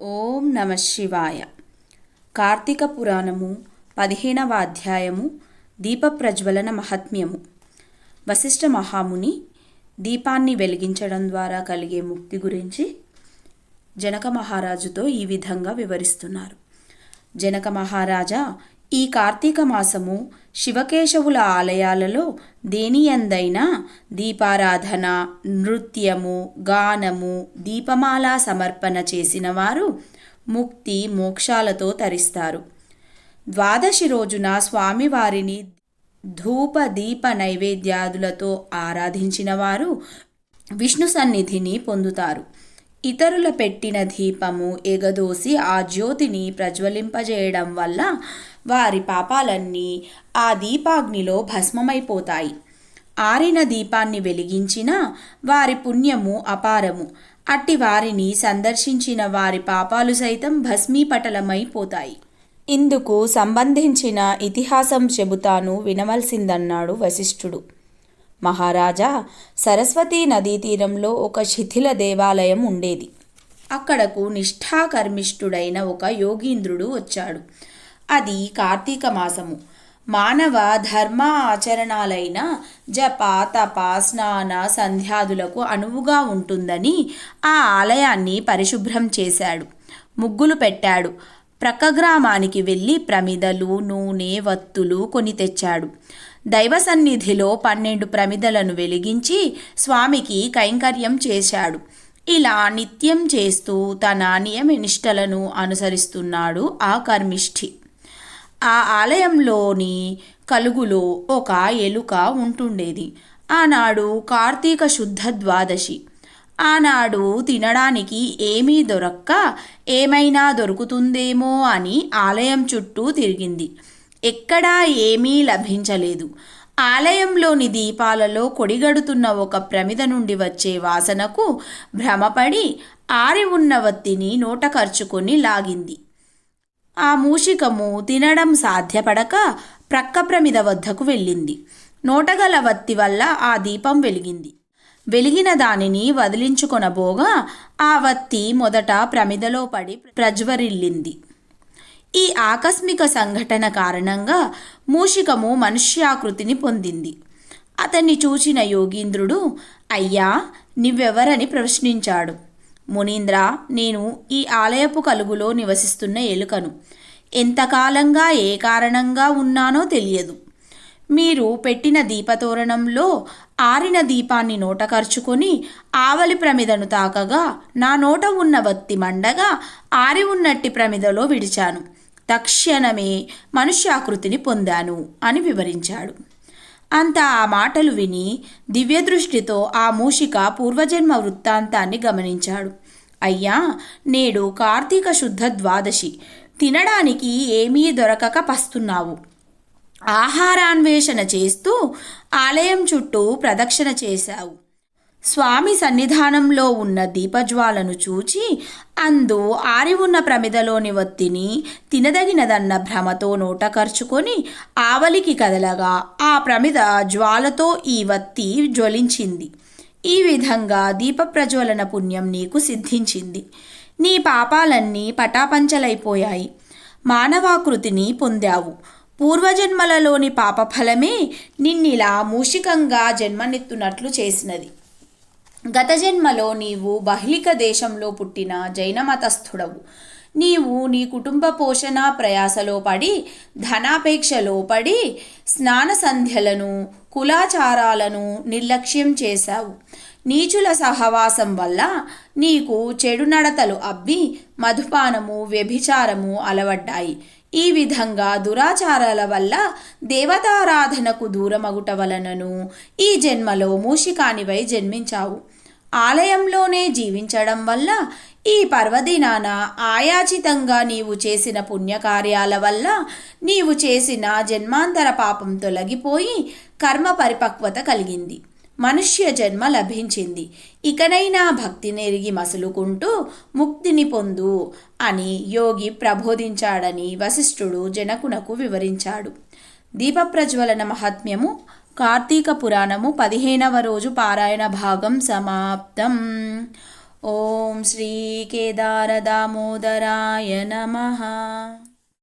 ఓం నమ శివాయ. కార్తీక పురాణము పదిహేనవ అధ్యాయము దీప ప్రజ్వలన మహాత్మ్యము. వశిష్ఠ మహాముని దీపాన్ని వెలిగించడం ద్వారా కలిగే ముక్తి గురించి జనక మహారాజుతో ఈ విధంగా వివరిస్తున్నారు. జనక మహారాజా ఈ కార్తీక మాసము శివకేశవుల ఆలయాలలో దేనియందైనా దీపారాధన నృత్యము గానము దీపమాల సమర్పణ చేసిన వారు ముక్తి మోక్షాలతో తరిస్తారు. ద్వాదశి రోజున స్వామివారిని ధూప దీప నైవేద్యాదులతో ఆరాధించిన వారు విష్ణు సన్నిధిని పొందుతారు. ఇతరుల పెట్టిన దీపము ఎగదోసి ఆ జ్యోతిని ప్రజ్వలింపజేయడం వల్ల వారి పాపాలన్నీ ఆ దీపాగ్నిలో భస్మమైపోతాయి. ఆరిన దీపాన్ని వెలిగించిన వారి పుణ్యము అపారము. అట్టి వారిని సందర్శించిన వారి పాపాలు సైతం భస్మీపటలమైపోతాయి. ఇందుకు సంబంధించిన ఇతిహాసం చెబుతాను వినవలసిందన్నాడు వశిష్ఠుడు. మహారాజా సరస్వతీ నదీ తీరంలో ఒక శిథిల దేవాలయం ఉండేది. అక్కడకు నిష్ఠాకర్మిష్ఠుడైన ఒక యోగీంద్రుడు వచ్చాడు. అది కార్తీక మాసము. మానవ ధర్మ ఆచరణాలైన జప తప స్నాన సంధ్యాదులకు అనువుగా ఉంటుందని ఆ ఆలయాన్ని పరిశుభ్రం చేశాడు. ముగ్గులు పెట్టాడు. ప్రక్క గ్రామానికి వెళ్ళి ప్రమిదలు నూనె వత్తులు కొని తెచ్చాడు. దైవ సన్నిధిలో పన్నెండు ప్రమిదలను వెలిగించి స్వామికి కైంకర్యం చేశాడు. ఇలా నిత్యం చేస్తూ తన నియమనిష్టలను అనుసరిస్తున్నాడు ఆ కర్మిష్ఠి. ఆ ఆలయంలోని కలుగులో ఒక ఎలుక ఉంటుండేది. ఆనాడు కార్తీక శుద్ధ ద్వాదశి. ఆనాడు తినడానికి ఏమీ దొరక్క ఏమైనా దొరుకుతుందేమో అని ఆలయం చుట్టూ తిరిగింది. ఎక్కడా ఏమీ లభించలేదు. ఆలయంలోని దీపాలలో కొడిగడుతున్న ఒక ప్రమిద నుండి వచ్చే వాసనకు భ్రమపడి ఆరి ఉన్న వత్తిని నోట ఖర్చుకొని లాగింది. ఆ మూషికము తినడం సాధ్యపడక ప్రక్క ప్రమిద వద్దకు వెళ్ళింది. నోటగల వత్తి వల్ల ఆ దీపం వెలిగింది. వెలిగిన దానిని వదిలించుకొనబోగా ఆ వత్తి మొదట ప్రమిదలో పడి ప్రజ్వరిల్లింది. ఈ ఆకస్మిక సంఘటన కారణంగా మూషికము మనుష్యాకృతిని పొందింది. అతన్ని చూచిన యోగీంద్రుడు అయ్యా నువ్వెవరని ప్రశ్నించాడు. మునీంద్ర నేను ఈ ఆలయపు కలుగులో నివసిస్తున్న ఎలుకను. ఎంతకాలంగా ఏ కారణంగా ఉన్నానో తెలియదు. మీరు పెట్టిన దీపతోరణంలో ఆరిన దీపాన్ని నోట ఖర్చుకొని ఆవలి ప్రమిదను తాకగా నా నోట ఉన్న వత్తి మండగా ఆరి ఉన్నట్టి ప్రమిదలో విడిచాను. తక్షణమే మనుష్యాకృతిని పొందాను అని వివరించాడు. అంత ఆ మాటలు విని దివ్యదృష్టితో ఆ మూషిక పూర్వజన్మ వృత్తాంతాన్ని గమనించాడు. అయ్యా నేడు కార్తీక శుద్ధ ద్వాదశి. తినడానికి ఏమీ దొరకక పస్తున్నావు. ఆహారాన్వేషణ చేస్తూ ఆలయం చుట్టూ ప్రదక్షిణ చేశావు. స్వామి సన్నిధానంలో ఉన్న దీపజ్వాలను చూచి అందు ఆరి ఉన్న ప్రమిదలోని వత్తిని తినదగినదన్న భ్రమతో నోట ఖర్చుకొని ఆవలికి కదలగా ఆ ప్రమిద జ్వాలతో ఈ వత్తి జ్వలించింది. ఈ విధంగా దీప ప్రజ్వలన పుణ్యం నీకు సిద్ధించింది. నీ పాపాలన్నీ పటాపంచలైపోయాయి. మానవాకృతిని పొందావు. పూర్వజన్మలలోని పాపఫలమే నిన్నిలా మూషికంగా జన్మనెత్తునట్లు చేసినది. గత జన్మలో నీవు బహ్లిక దేశంలో పుట్టిన జైన మతస్థుడవు నీవు నీ కుటుంబ పోషణ ప్రయాసలో పడి ధనాపేక్షలో పడి స్నాన సంధ్యలను కులాచారాలను నిర్లక్ష్యం చేశావు. నీచుల సహవాసం వల్ల నీకు చెడు నడతలు అబ్బి మధుపానము వ్యభిచారము అలవడ్డాయి. ఈ విధంగా దురాచారాల వల్ల దేవతారాధనకు దూరమగుట వలనను ఈ జన్మలో మూషికానివై జన్మించావు. ఆలయంలోనే జీవించడం వల్ల ఈ పర్వదినాన ఆయాచితంగా నీవు చేసిన పుణ్యకార్యాల వల్ల నీవు చేసిన జన్మాంతర పాపం తొలగిపోయి కర్మ పరిపక్వత కలిగింది. మనుష్య జన్మ లభించింది. ఇకనైనా భక్తి నెరిగి మసులుకుంటూ ముక్తిని పొందు అని యోగి ప్రబోధించాడని వశిష్ఠుడు జనకునకు వివరించాడు. దీపప్రజ్వలన మహాత్మ్యము కార్తీక పురాణము పదిహేనవ రోజు పారాయణ భాగం సమాప్తం. ఓం శ్రీ కేదార దామోదరాయ నమ.